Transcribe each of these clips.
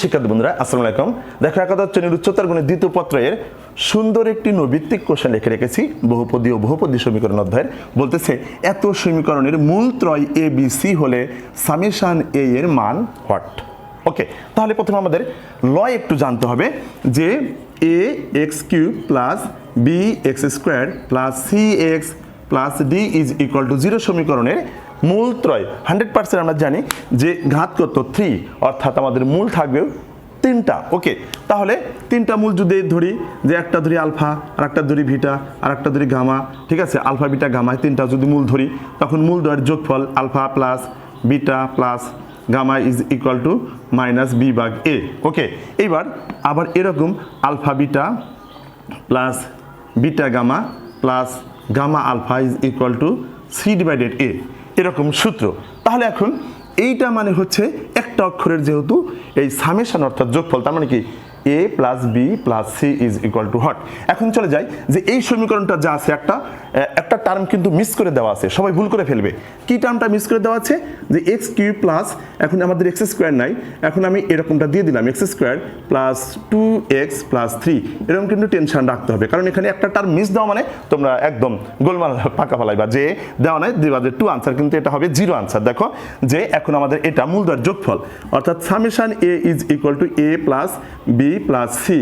শিক্ষার্থী বন্ধুরা, আসসালামু আলাইকুম। দেখো একাদশ শ্রেণির উচ্চতর গণিত দ্বিতীয় পত্রের সুন্দর একটি নৈভিত্তিক কোশ্চেন লিখে রেখেছি। বহুপদী ও বহুপদী সমীকরণ অধ্যায়ের। বলতেছে, এত সমীকরণের মূল ত্রয় এ বি সি হলে সামেশান এ এর মান হোয়াট ওকে তাহলে প্রথমে আমাদের লয় একটু জানতে হবে যে a x cube plus b x square plus c x plus d is equal to zero সমীকরণের মূল ত্রয়। হান্ড্রেড পার্সেন্ট আমরা জানি যে ঘাত কত থ্রি অর্থাৎ আমাদের মূল থাকবে তিনটা। ওকে তাহলে তিনটা মূল যদি ধরি, যে একটা ধরি আলফা, আর একটা ধরি ভিটা আর একটা ধরি গামা, ঠিক আছে? আলফা, বিটা গামায় তিনটা যদি মূল ধরি, তখন মূল দ্বয়ের যোগফল alpha plus beta plus gamma is equal to minus b bug a okay এইবার আবার এরকম alpha, beta plus beta, gamma plus gamma alpha is equal to c divided a. এরকম সূত্র। তাহলে এখন এইটা মানে হচ্ছে একটা অক্ষরের যেহেতু এই সামেশান অর্থাৎ যোগফল, তার মানে কি? A plus b plus c is equal to hot এখন চলে যাই যে এই সমীকরণটা যা আছে একটা একটা টার্ম কিন্তু মিস করে দেওয়া আছে। সবাই ভুল করে ফেলবে। কি টার্মটা মিস করে দেওয়া আছে? যে এক্স কিউ প্লাস, এখন আমাদের এক্স স্কোয়ার নাই, এখন আমি এরকমটা দিয়ে দিলাম x square plus two x plus three, এরকম কিন্তু টেনশন রাখতে হবে, কারণ এখানে একটা টার্ম মিস দেওয়া মানে তোমরা একদম গোলমাল পাকা ফেলাইবা, যে দেওয়া নাই দিবা যে টু আনসার কিন্তু এটা হবে জিরো আনসার দেখো যে এখন আমাদের এটা মূলধর যোগফল, অর্থাৎ summation a is equal to a plus b plus c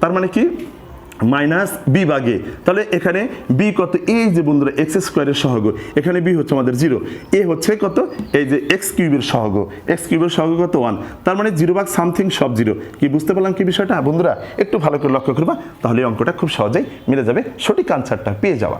তার মানে কি? মাইনাস বি বাগে তাহলে এখানে বি কত? এই যে বন্ধুরা এক্স স্কোয়ারের সহগ। এখানে বি হচ্ছে আমাদের জিরো এ হচ্ছে কত? এই যে এক্স কিউবের সহগ। এক্স কিউবের সহগ কত? ওয়ান তার মানে জিরো বাগ সামথিং সব জিরো কি বুঝতে পারলাম কি বিষয়টা? বন্ধুরা, একটু ভালো করে লক্ষ্য করবা, তাহলে অঙ্কটা খুব সহজেই মিলে যাবে। সঠিক আনসারটা পেয়ে যাওয়া।